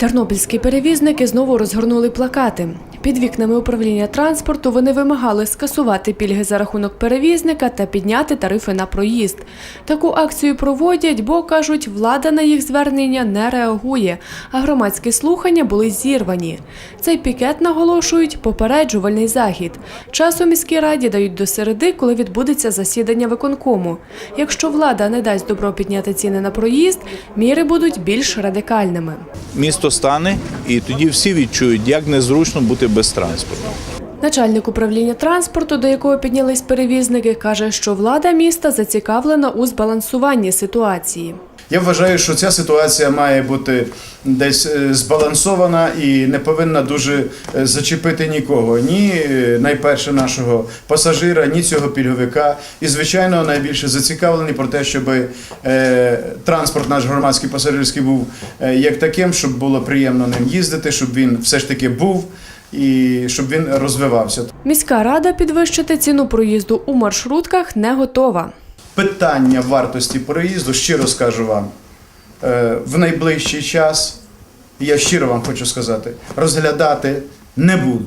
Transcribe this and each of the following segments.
Тернопільські перевізники знову розгорнули плакати. Під вікнами управління транспорту вони вимагали скасувати пільги за рахунок перевізника та підняти тарифи на проїзд. Таку акцію проводять, бо кажуть, влада на їх звернення не реагує, а громадські слухання були зірвані. Цей пікет наголошують попереджувальний захід. Час у міській раді дають до середи, коли відбудеться засідання виконкому. Якщо влада не дасть добро підняти ціни на проїзд, міри будуть більш радикальними. місто стане, і тоді всі відчують, як незручно бути без транспорту. Начальник управління транспорту, до якого піднялись перевізники, каже, що влада міста зацікавлена у збалансуванні ситуації. Я вважаю, що ця ситуація має бути десь е, збалансована і не повинна дуже е, зачепити нікого. Ні е, найперше нашого пасажира, ні цього пільговика. І, звичайно, найбільше зацікавлені про те, щоб транспорт наш громадський пасажирський був як таким, щоб було приємно ним їздити, щоб він все ж таки був і щоб він розвивався. Міська рада підвищити ціну проїзду у маршрутках не готова. Питання вартості проїзду, щиро скажу вам, е, в найближчий час, я щиро вам хочу сказати, розглядати не буду.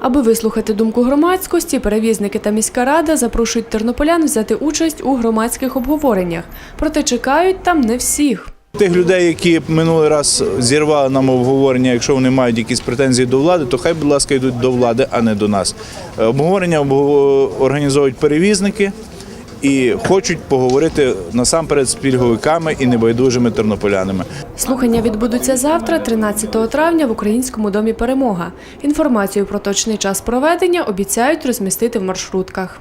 Аби вислухати думку громадськості, перевізники та міська рада запрошують тернополян взяти участь у громадських обговореннях. Проте чекають там не всіх. Тих людей, які минулий раз зірвали нам обговорення, якщо вони мають якісь претензії до влади, то хай, будь ласка, йдуть до влади, а не до нас. Е, Обговорення організовують перевізники і хочуть поговорити насамперед з пільговиками і небайдужими тернополянами. Слухання відбудуться завтра, 13 травня, в Українському домі Перемога. Інформацію про точний час проведення обіцяють розмістити в маршрутках.